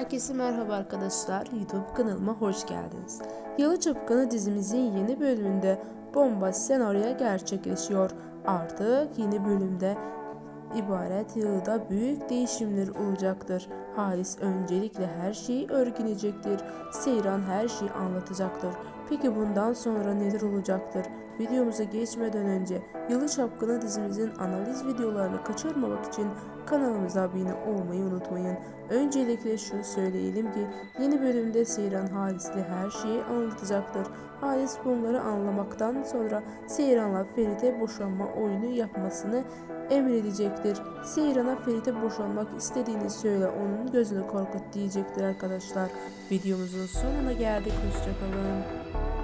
Herkese merhaba arkadaşlar. YouTube kanalıma hoş geldiniz. Yalı Çapkını dizimizin yeni bölümünde bomba senaryo gerçekleşiyor. Artık yeni bölümde ibaret yılda büyük değişimler olacaktır. Halis öncelikle her şeyi öğrenecektir. Seyran her şeyi anlatacaktır. Peki bundan sonra neler olacaktır? Videomuza geçmeden önce Yalı Çapkını dizimizin analiz videolarını kaçırmamak için kanalımıza abone olmayı unutmayın. Öncelikle şunu söyleyelim ki yeni bölümde Seyran Halis'le her şeyi anlatacaktır. Halis bunları anlamaktan sonra Seyran'la Ferit'e boşanma oyunu yapmasını emredecektir. Seyran'a Ferit'e boşanmak istediğini söyle onun gözünü korkut diyecektir arkadaşlar. Videomuzun sonuna geldik. Hoşçakalın.